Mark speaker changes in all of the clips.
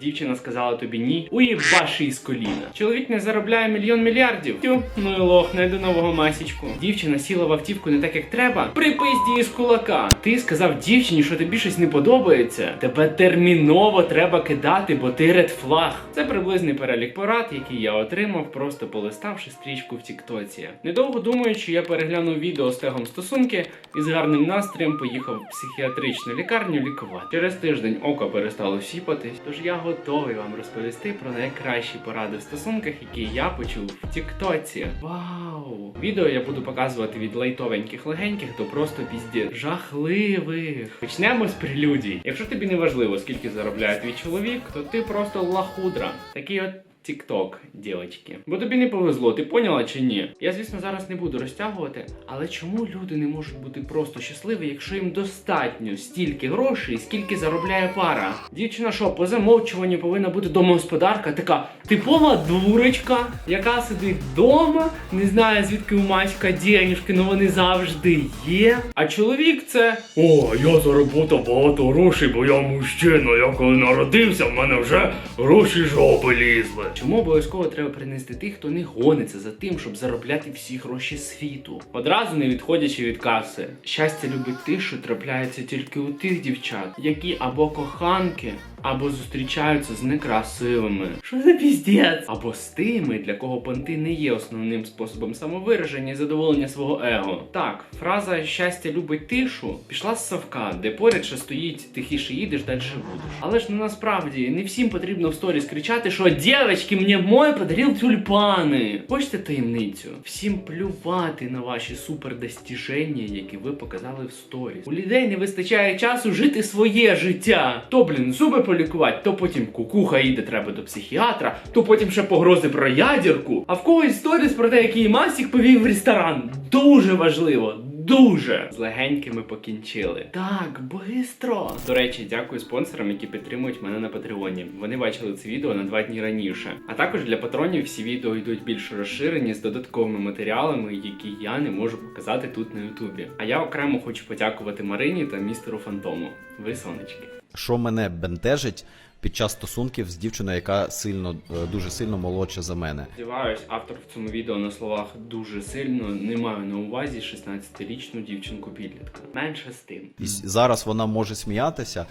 Speaker 1: Дівчина сказала тобі ні, уїбаши із коліна. Чоловік не заробляє мільйон мільярдів. Тю, ну і лох, найду нового масічку. Дівчина сіла в автівку не так, як треба. Припизді із кулака. Ти сказав дівчині, що тобі щось не подобається. Тебе терміново треба кидати, бо ти ред флаг. Це приблизний перелік порад, який я отримав, просто полиставши стрічку в Тіктоці. Недовго думаючи, я переглянув відео з тегом стосунки і з гарним настроєм поїхав в психіатричну лікарню лікувати. Через тиждень око перестало сіпатись, тож я готовий вам розповісти про найкращі поради в стосунках, які я почув в Тіктоці. Вау! Відео я буду показувати від лайтовеньких легеньких до просто пізді жахливих. Почнемо з прелюдій. Якщо тобі не важливо, скільки заробляє твій чоловік, то ти просто лахудра. Такий от Тікток, дівчатки. Бо тобі не повезло, ти поняла чи ні? Я, звісно, зараз не буду розтягувати, але чому люди не можуть бути просто щасливі, якщо їм достатньо стільки грошей, скільки заробляє пара? Дівчина, що по замовчуванню повинна бути домогосподарка, така типова дурочка, яка сидить вдома, не знає звідки у матька денежки, але вони завжди є. А чоловік це
Speaker 2: О, я заработав багато грошей, бо я мужчина. Я коли народився, в мене вже гроші жопи лізли.
Speaker 1: Чому обов'язково треба принести тих, хто не гониться за тим, щоб заробляти всі гроші світу? Одразу не відходячи від каси. Щастя любить тишу трапляється тільки у тих дівчат, які або коханки, або зустрічаються з некрасивими. Що за піздець? Або з тими, для кого понти не є основним способом самовираження і задоволення свого его. Так, фраза щастя любить тишу пішла з совка, де поряд ще стоїть тихіше їдеш, далі будеш. Але ж ну насправді не всім потрібно в сторіс кричати, що дівчатки, мені мой подарив тюльпани. Хочете таємницю? Всім плювати на ваші супердостіження, які ви показали в сторіс. У людей не вистачає часу жити своє життя. То, блін, зуби полікувати, то потім кукуха їде треба до психіатра, то потім ще погрози про ядірку. А в когось сторіс про те, який Масік повів в ресторан. Дуже важливо. Дуже з легенькими покінчили. Так, бистро. До речі, дякую спонсорам, які підтримують мене на Патреоні. Вони бачили це відео на два дні раніше. А також для патронів всі відео йдуть більш розширені з додатковими матеріалами, які я не можу показати тут на Ютубі. А я окремо хочу подякувати Марині та містеру Фантому. Ви сонечки.
Speaker 3: Що мене бентежить під час стосунків з дівчиною, яка сильно е, дуже сильно молодша за мене.
Speaker 1: Сподіваюсь, автор в цьому відео на словах дуже сильно не маю на увазі 16-річну дівчинку підлітка. Менше з тим.
Speaker 3: І зараз вона може сміятися,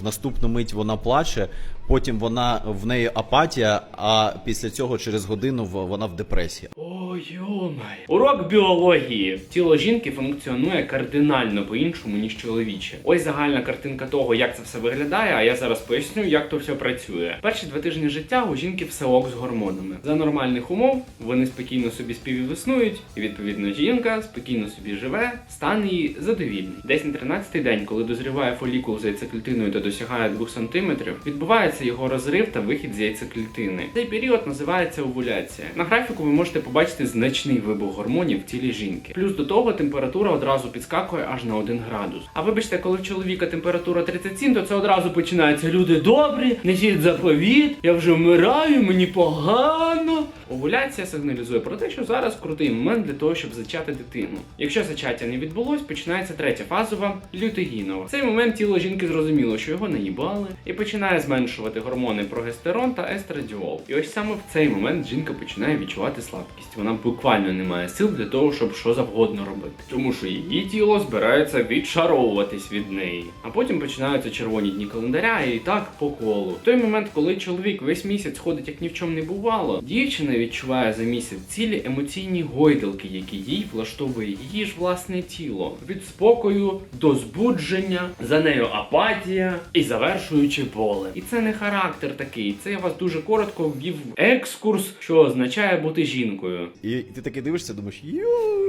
Speaker 3: в наступну мить вона плаче, потім вона в неї апатія, а після цього через годину в- вона в депресії.
Speaker 1: Йомай. Урок біології. Тіло жінки функціонує кардинально по-іншому, ніж чоловіче. Ось загальна картинка того, як це все виглядає, а я зараз поясню, як то все працює. Перші два тижні життя у жінки все ок з гормонами. За нормальних умов вони спокійно собі співіснують, і відповідно жінка спокійно собі живе, стан її задовільний. Десь на 13-й день, коли дозріває фолікул з яйцеклітиною та досягає 2 см, відбувається його розрив та вихід з яйцеклітини. Цей період називається овуляція. На графіку ви можете побачити значний вибух гормонів в тілі жінки. Плюс до того температура одразу підскакує аж на 1 градус. А вибачте, коли в чоловіка температура 37, то це одразу починається люди добрі, несіть заповіт, я вже вмираю, мені погано. Овуляція сигналізує про те, що зараз крутий момент для того, щоб зачати дитину. Якщо зачаття не відбулось, починається третя фазова лютегінова. В цей момент тіло жінки зрозуміло, що його наїбали, і починає зменшувати гормони прогестерон та естрадіол. І ось саме в цей момент жінка починає відчувати слабкість. Вона буквально не має сил для того, щоб що завгодно робити. Тому що її тіло збирається відшаровуватись від неї. А потім починаються червоні дні календаря, і так по колу. В той момент, коли чоловік весь місяць ходить як ні в чому не бувало, дівчина відчуває за місяць цілі емоційні гойдалки, які їй влаштовує її ж власне тіло. Від спокою до збудження, за нею апатія і завершуючи болем. І це не характер такий. Це я вас дуже коротко ввів екскурс, що означає бути жінкою.
Speaker 3: І ти таки дивишся, думаєш, ю.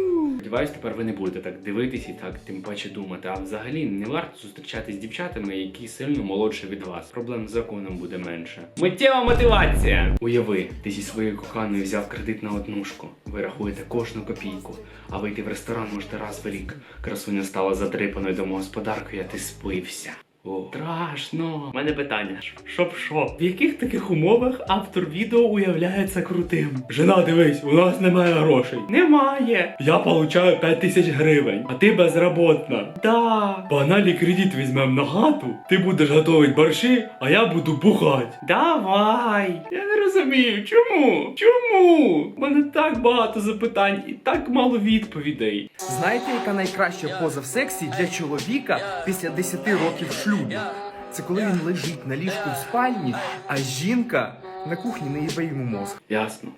Speaker 1: Сподіваюсь, тепер ви не будете так дивитись і так тим паче думати. А взагалі не варто зустрічатись з дівчатами, які сильно молодші від вас. Проблем з законом буде менше. Миттєва мотивація! Уяви, ти зі своєю коханою взяв кредит на однушку. Ви рахуєте кожну копійку, а вийти в ресторан можете раз в рік. Красуня стала затрипаною домогосподаркою, а ти спився. О, страшно. У мене питання. Щоб що? В яких таких умовах автор відео уявляється крутим?
Speaker 2: Жена, дивись, у нас немає грошей.
Speaker 1: Немає.
Speaker 2: Я получаю 5 тисяч гривень, а ти безработна.
Speaker 1: Да.
Speaker 2: Погнали кредит візьмем на хату, ти будеш готувати борщі, а я буду бухать.
Speaker 1: Давай. Я не розумію, чому? Чому? У мене так багато запитань і так мало відповідей.
Speaker 4: Знаєте, яка найкраща поза в сексі для чоловіка після 10 років шлюбу? Це коли він лежить на ліжку в спальні, а жінка на кухні не їбе йому мозг.
Speaker 1: Ясно.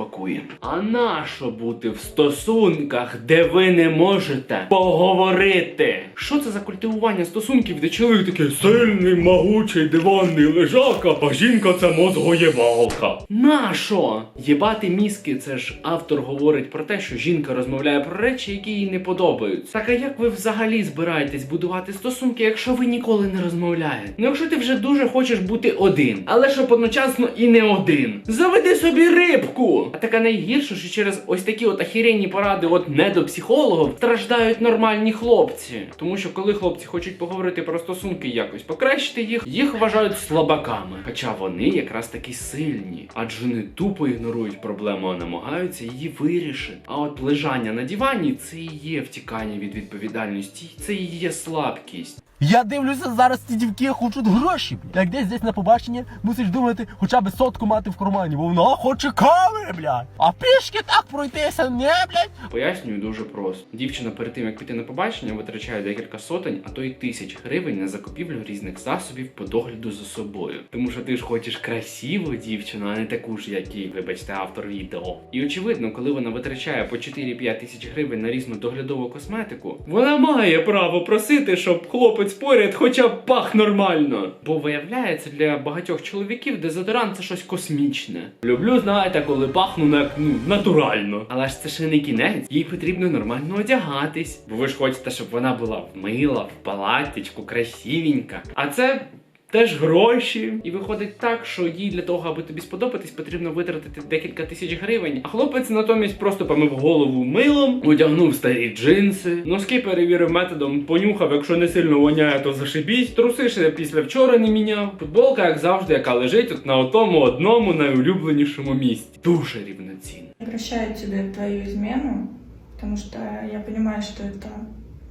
Speaker 1: Пакуємо. А нащо бути в стосунках, де ви не можете поговорити? Що це за культивування стосунків, де чоловік Такий
Speaker 2: сильний, могучий, диванний лежака, а жінка це мозгоєвалка.
Speaker 1: Нащо? Єбати мізки, це ж автор говорить про те, що жінка розмовляє про речі, які їй не подобаються. Так а як ви взагалі збираєтесь будувати стосунки, якщо ви ніколи не розмовляєте? Ну якщо ти вже дуже хочеш бути один, але щоб одночасно і не один. Заведи собі рибку! А таке найгірше, що через ось такі от ахіренні поради от недопсихологів страждають нормальні хлопці. Тому що коли хлопці хочуть поговорити про стосунки і якось покращити їх, їх вважають слабаками. Хоча вони якраз таки сильні, адже не тупо ігнорують проблему, а намагаються її вирішити. А от лежання на дивані це і є втікання від відповідальності, це і є слабкість.
Speaker 5: Я дивлюся, зараз ці дівки хочуть гроші. Як десь десь на побачення, мусиш думати, хоча б сотку мати в кармані, бо вона хоче кави, блядь. А пішки так пройтися, не, блядь.
Speaker 1: Пояснюю дуже просто. Дівчина перед тим як піти на побачення витрачає декілька сотень, а то й тисяч гривень на закупівлю різних засобів по догляду за собою. Тому що ти ж хочеш красиву дівчину, а не таку ж, як і, вибачте, автор відео. І очевидно, коли вона витрачає по 4-5 тисяч гривень на різну доглядову косметику, вона має право просити, щоб хлопець поряд хоча б пах нормально. Бо виявляється, для багатьох чоловіків дезодорант це щось космічне. Люблю, знаєте, коли пахну на ну, натурально. Але ж це ще не кінець. Їй потрібно нормально одягатись. Бо ви ж хочете, щоб вона була вмила, в палатечку, красивенька. А це. Теж гроші, і виходить так, що їй для того, аби тобі сподобатись, потрібно витратити декілька тисяч гривень. А хлопець натомість просто помив голову милом, одягнув старі джинси, носки перевірив методом, понюхав, якщо не сильно воняє, то зашибісь. Труси ще після вчора не міняв. Футболка, як завжди, яка лежить от на тому одному найулюбленішому місці. Дуже рівноцінно.
Speaker 6: Прощаю тебе твою измену, потому что я понимаю, что это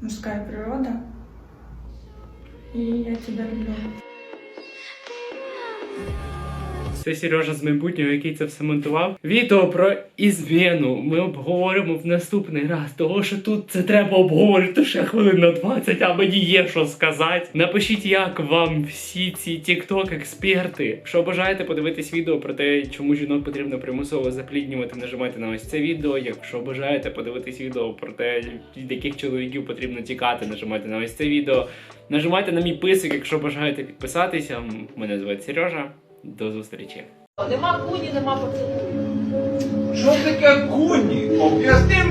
Speaker 6: мужская природа. И я тебя люблю.
Speaker 1: Це Сережа з майбутнього, який це все монтував. Відео про ізмену ми обговоримо в наступний раз. Того що тут це треба обговорити ще хвилин на 20, а мені є що сказати. Напишіть, як вам всі ці тікток експерти. Якщо бажаєте подивитись відео про те, чому жінок потрібно примусово запліднювати, нажимайте на ось це відео. Якщо бажаєте подивитись відео про те, від яких чоловіків потрібно тікати, нажимайте на ось це відео. Нажимайте на мій писик, якщо бажаєте підписатися. Мене звати Сережа. До зустрічі.
Speaker 7: Нема куні, нема поцілунку.
Speaker 8: Що таке куні? Об'ясни мені.